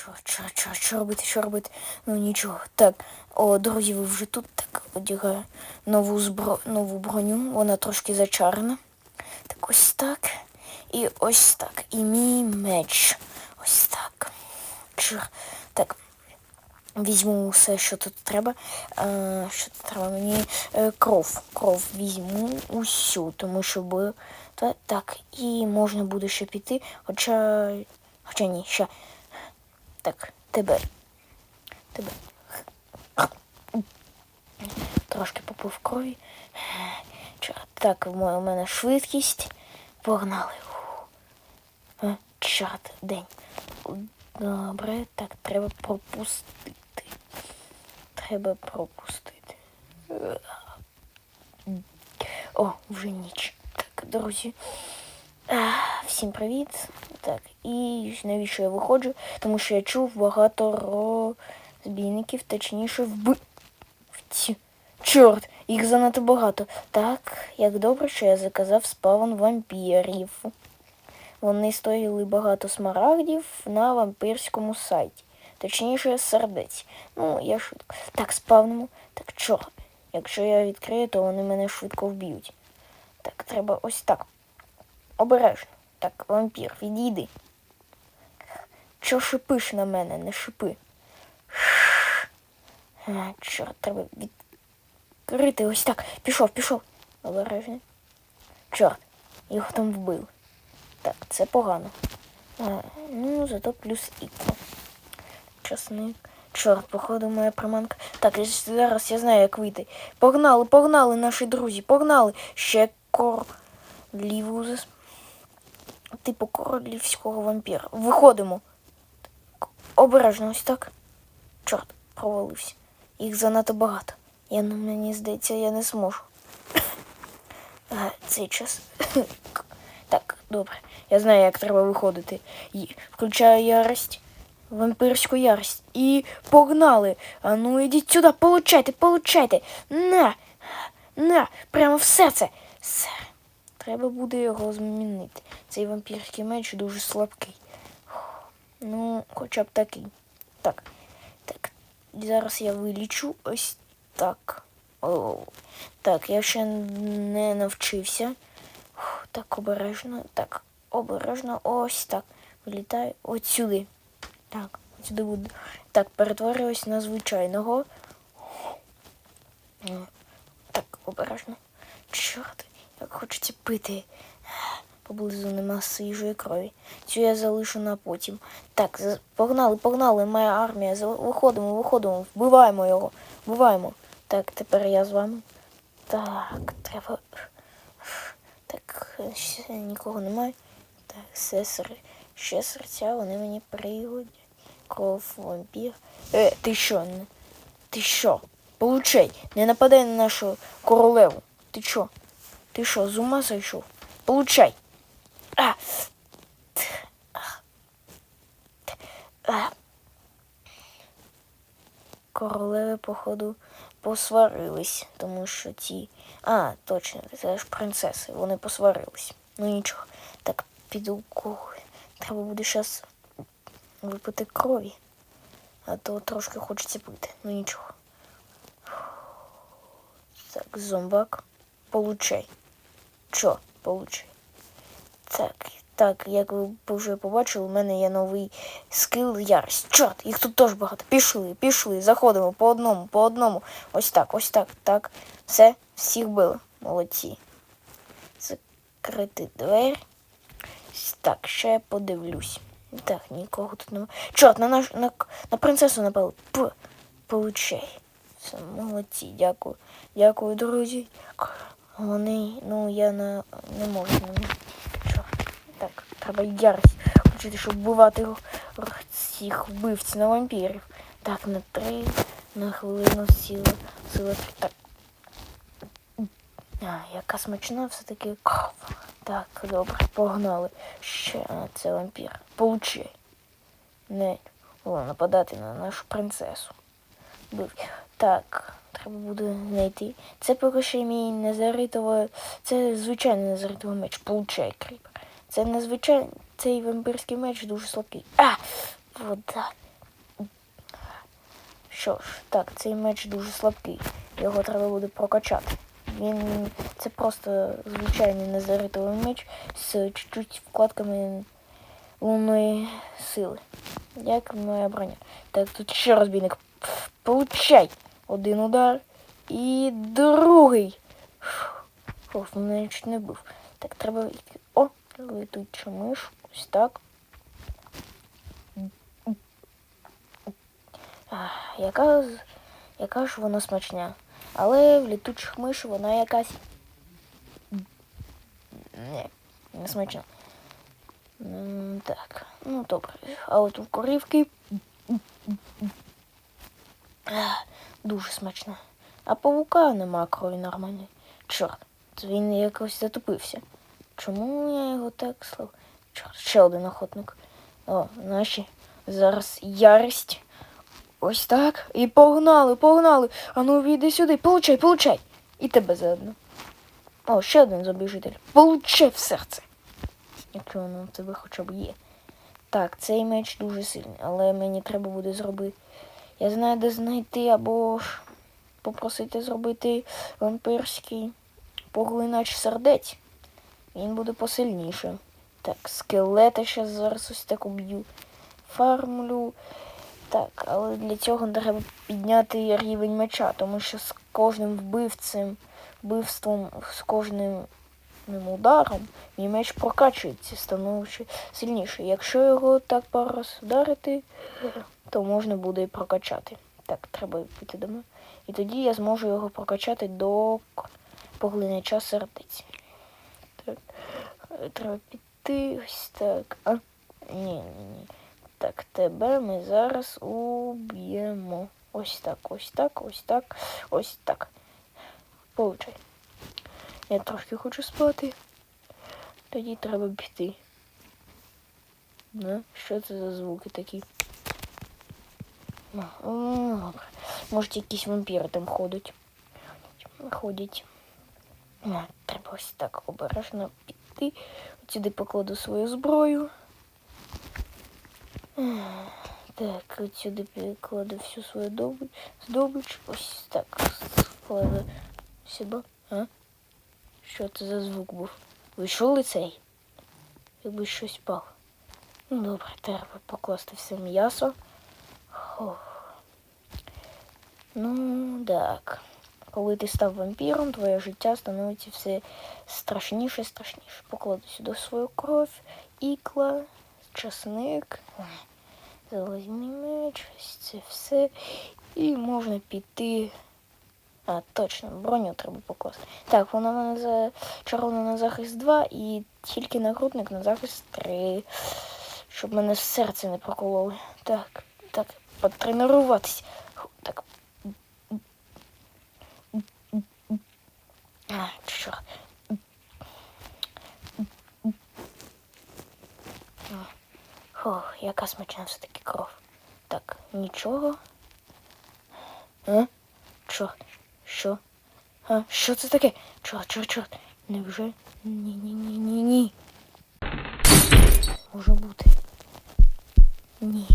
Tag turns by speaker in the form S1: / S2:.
S1: Що, що, що, що робити, що робити? Ну нічого. Так, о, друзі, ви вже тут так одягаю нову збро... нову броню. Вона трошки зачарена. Так ось так. І ось так. І мій меч. Ось так. Чур. Так. Візьму все, що тут треба. Е, що тут треба мені е, кров. Кров візьму усю, тому що би. Так, і можна буде ще піти, хоча. Хоча ні, ще. Так, тебе. Тебе. Трошки попив крові. Чорт, так, у мене швидкість. Погнали. Е, Чорт, день. Добре, так, треба пропустити. Треба пропустити. О, вже ніч. Так, друзі. Всім привіт. Так, і навіщо я виходжу? Тому що я чув багато розбійників, точніше вбивці. Чорт, їх занадто багато. Так, як добре, що я заказав спавн вампірів. Вони стоїли багато смарагдів на вампирському сайті. Точніше, сердець. Ну, я швидко. Так, спавнимо. Так, чорт. Якщо я відкрию, то вони мене швидко вб'ють. Так, треба ось так. Обережно. Так, вампір, відійди. Чо шипиш на мене, не шипи. А, чорт, треба відкрити ось так. Пішов, пішов. Обережно. Чорт, його там вбили. Так, це погано. А, ну, зато плюс ікла. Часник. Чорт, походу, моя приманка. Так, зараз я знаю, як вийти. Погнали, погнали, наші друзі, погнали. Ще короліву зас... Типу королівського вампіра. Виходимо. Обережно ось так. Чорт, провалився. Їх занадто багато. Я ну, мені здається, я не зможу. А, цей час. Так, добре. Я знаю, як треба виходити. Включаю ярость, вампирську ярость. І погнали. А ну ідіть сюди, получайте, получайте. На, на, прямо в серце. Все. Треба буде його змінити. Цей вампірський меч дуже слабкий. Ну, хоча б такий. Так. Так. Зараз я вилічу ось так. О, так, я ще не навчився. Так, обережно. Так, обережно. Ось так. Вилітаю от сюди. Так, от сюди буду. Так, перетворююсь на звичайного. Так, обережно. Чорт, як хочеться пити. Поблизу нема свіжої крові. Цю я залишу на потім. Так, погнали, погнали, моя армія. Виходимо, виходимо, вбиваємо його. Вбиваємо. Так, тепер я з вами. Так, треба. Так, ще нікого немає. Так, все ще серця, вони мені пригодять. Кров, вампір. Е, ти що? Ти що? Получай, не нападай на нашу королеву. Ти що? Ти що, з ума зайшов? Получай. А. А. Королеви, походу, посварились, тому що ті. А, точно, це ж принцеси, вони посварились. Ну нічого. Так, піду кого. Треба буде зараз випити крові. А то трошки хочеться пити. Ну нічого. Так, зомбак. Получай. Чо, получай. Так, так, як ви вже побачили, у мене є новий скил ярость. Чорт, їх тут теж багато. Пішли, пішли, заходимо по одному, по одному. Ось так, ось так, так. Все, всіх били. Молодці. Закрити двері. Так, ще я подивлюсь. Так, нікого тут немає. Чорт, на наш на, на принцесу напали. П, получай. Все, молодці, дякую. Дякую, друзі. Вони, ну я не, не можу на них. Так, треба ярость. Хочете, щоб вбивати цих вбивців на вампірів. Так, на три, на хвилину сіла. Сила. Так. А, яка смачна все-таки. Так, добре, погнали. Ще це вампір. Получай. Не о, нападати на нашу принцесу. Так, треба буде знайти. Це поки що мій незаритовий. Це звичайний незаритовий меч. Получай, кріпер. Це незвичайний. Цей вампірський меч дуже слабкий. А! Вода. Що ж, так, цей меч дуже слабкий. Його треба буде прокачати. Він це просто звичайний незаритовий меч з чуть-чуть вкладками лунної сили. Як моя броня. Так, тут ще розбійник. Получай! Один удар. І другий. Фух, не бив. Так, треба. О, летуча миш. Ось так. Яка, яка ж вона смачня. Але в літучих миш вона якась. Не, не смачна. Так, ну добре. А от у корівки. Дуже смачна. А павука нема крові нормальної. Чорт, він якось затопився. Чому я його так слав? Чорт, ще один охотник. О, наші зараз ярость. Ось так. І погнали, погнали. Ану, віди сюди. Получай, получай. І тебе заодно. О, ще один зобіжитель. Получай в серце. Якщо воно в тебе хоча б є. Так, цей меч дуже сильний, але мені треба буде зробити. Я знаю, де знайти або ж попросити зробити вампирський поглинач сердець. Він буде посильніше. Так, скелета ще зараз ось так уб'ю. Фармлю. Так, але для цього треба підняти рівень меча, тому що з кожним вбивцем, вбивством, з кожним ударом мій меч прокачується, становиться сильніше. Якщо його так пару раз ударити, то можна буде прокачати. Так, треба піти до мене. І тоді я зможу його прокачати до поглинача сердець. Так, треба піти ось так. А? Ні, ні, ні. Так, тебе ми зараз уб'ємо. Ось так, ось так, ось так, ось так. Получай. Я трошки хочу спати. Тоді треба піти. Ну, що це за звуки такі? Може, якісь вампіри там ходять. Ходять. Треба ось так обережно піти. От сюди покладу свою зброю. Так, от сюди покладу всю свою добич. здобич. Ось так складу сюди. А? Що це за звук був? Ви чули цей? Якби щось впало. Ну добре, треба покласти все м'ясо. Ох. Ну, так. Коли ти став вампіром, твоє життя становиться все страшніше і страшніше. Покладу сюди свою кров, ікла, часник, залізний меч, це все. І можна піти. А, точно, броню треба покласти. Так, вона в мене за червона на захист 2 і тільки нагрудник на захист 3. Щоб мене серце не прокололи. Так, так, потренуватись. Так. А, чорт. А, Фух, яка смачна все-таки кров. Так, нічого. А? Чорт, що? А, що це таке? Чорт, чорт, чорт. Невже? Ні, ні, ні, ні, ні. Може бути. Ні.